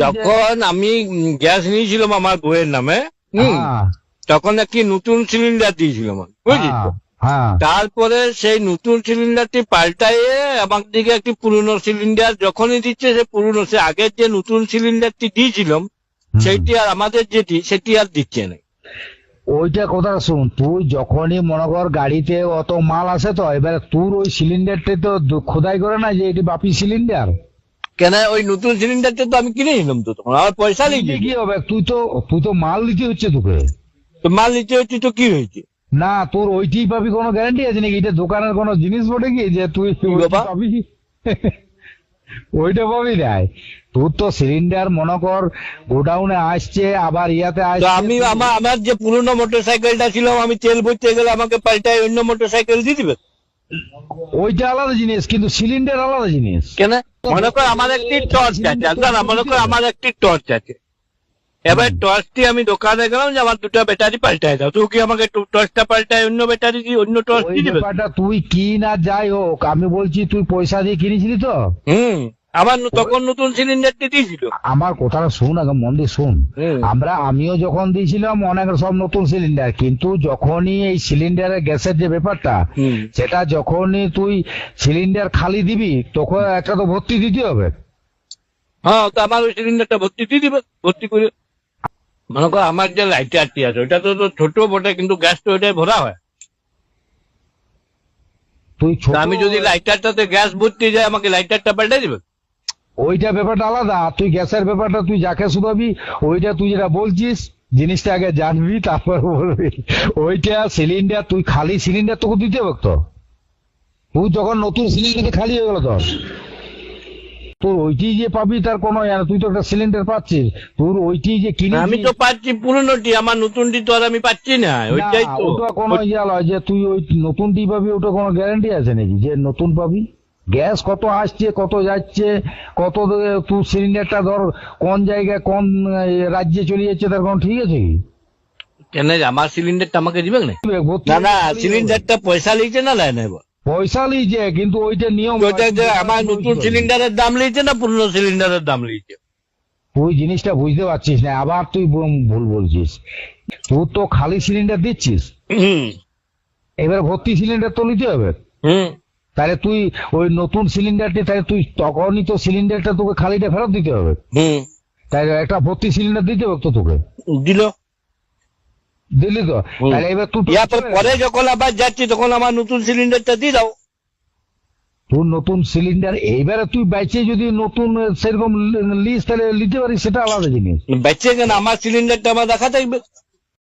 যখন আমি গ্যাস নিয়েছিলাম আমার বউয়ের নামে হুম, হ্যাঁ, তখন একটি নতুন সিলিন্ডার দিয়েছিলাম আমি, বুঝলি? হ্যাঁ, হ্যাঁ। তারপরে সেই নতুন সিলিন্ডারটি পাল্টাইয়ে আমার দিকে একটি পুরনো সিলিন্ডার যখনই দিচ্ছে সে পুরনো সে আগের যে নতুন সিলিন্ডারটি দিয়েছিলাম সেটি আর আমাদের যেটি সেটি আর দিচ্ছে না। ওইটা কথা শুন তুই যখনই মনে কর গাড়িতে অত মাল আসে তো এবার তোর ওই সিলিন্ডারটা তো খোদাই করে না যে এটি বাপি সিলিন্ডার কেন ওই নতুন সিলিন্ডারটা তো আমি কিনে নিলাম তো তখন আমার পয়সা লিখে কি হবে? তুই তো তুই তো মাল দিতে হচ্ছে তোকে। তো মাল নিতে হচ্ছে তো কি হয়েছে? না তোর ওইটি পাবি কোনো গ্যারান্টি আছে নাকি? এটা দোকানের কোনো জিনিস বটে কি? যে তুই? পাবি? ওইটা পাবি নাই তোর তো সিলিন্ডার মনে কর গোডাউনে আসছে আবার ইয়াতে তো আসছে আমি আমার আমার যে পুরনো মোটর সাইকেলটা ছিল আমি তেল ভরতে গেলে আমাকে পাল্টায় অন্য মোটর সাইকেল দিয়ে দিবে? ওইটা আলাদা জিনিস কিন্তু সিলিন্ডার আলাদা জিনিস। কেন? মনে করো আমার একটি টর্চ আছে দাদা মনে করো আমার একটি টর্চ আছে। এবার টর্চটি আমি দোকানে গেলাম যে আমার দুটো ব্যাটারি পাল্টাই দাও। তুই কি আমাকে টর্চটা পাল্টাই অন্য ব্যাটারি দিয়ে অন্য টর্চ দিয়ে দিবে? তুই কি না যাই হোক আমি বলছি তুই পয়সা দিয়ে কিনেছিলি তো? হুম। আমার তখন নতুন সিলিন্ডারটি দিয়েছিল আমার কথাটা শুন আগে মন দিয়ে শুন। আমরা আমিও যখন দিয়েছিলাম অনেক সব নতুন সিলিন্ডার। কিন্তু যখনই এই সিলিন্ডারের গ্যাসের যে ব্যাপারটা। সেটা যখনই তুই সিলিন্ডার খালি দিবি তখন একটা তো ভর্তি দিতে হবে। হ্যাঁ তো আমার ওই সিলিন্ডারটা ভর্তি দিয়ে দিবে ভর্তি করে। মনে কর আমার যে লাইটারটি আছে ওইটা তো তো ছোট বটে কিন্তু গ্যাস তো ওইটাই ভরা হয়। তুই আমি যদি লাইটারটাতে গ্যাস ভর্তি যায় আমাকে লাইটারটা পাল্টে দিবে? ওইটা ব্যাপারটা আলাদা। তুই গ্যাসের ব্যাপারটা তুই যাকে শুধাবি ওইটা তুই যেটা বলছিস জিনিসটা আগে জানবি তারপর বলবি। ওইটা সিলিন্ডার তুই খালি সিলিন্ডার তোকে দিতে হবে তো। তুই যখন নতুন সিলিন্ডার খালি হয়ে গেল তোর তোর ওইটি যে পাবি তার কোনো তুই তো একটা সিলিন্ডার পাচ্ছিস। তোর ওইটি যে কিনে আমি তো পাচ্ছি পুরনোটি আমার নতুনটি তো আর আমি পাচ্ছি না। ওইটাই তো। ওটা কোনো ইয়ে যে তুই ওই নতুনটি পাবি ওটা কোনো গ্যারান্টি আছে নাকি যে নতুন পাবি? গ্যাস কত আসছে কত যাচ্ছে কত তুই সিলিন্ডারটা ধর কোন জায়গায় কোন রাজ্যে চলে যাচ্ছে তার কোনো ঠিক আছে কি? কেন আমার সিলিন্ডারটা আমাকে দিবে না না না সিলিন্ডারটা পয়সা লিখছে না লাই নেব পয়সা লিছে কিন্তু ওইটা নিয়ম ওইটা যে আমার নতুন সিলিন্ডারের দাম লিখছে না পুরনো সিলিন্ডারের দাম লিখছে তুই জিনিসটা বুঝতে পারছিস না আবার তুই ভুল বলছিস। তুই তো খালি সিলিন্ডার দিচ্ছিস। হুম। এবার ভর্তি সিলিন্ডার তো নিতে হবে। হুম। তাহলে তুই ওই নতুন সিলিন্ডারটি তাহলে তুই তখনই তো সিলিন্ডারটা তোকে খালিটা ফেরত দিতে হবে। হুম। তাই একটা ভর্তি সিলিন্ডার দিতে হবে তো তোকে। দিল। দিলি তো? তাহলে এবার তুই পরে যখন আবার যাচ্ছি তখন আমার নতুন সিলিন্ডারটা দিয়ে দাও। তোর নতুন সিলিন্ডার এইবারে তুই বাইচে যদি নতুন সেরকম লিস তাহলে নিতে পারিস সেটা আলাদা জিনিস। বেঁচে কেন? আমার সিলিন্ডারটা আমার দেখা থাকবে।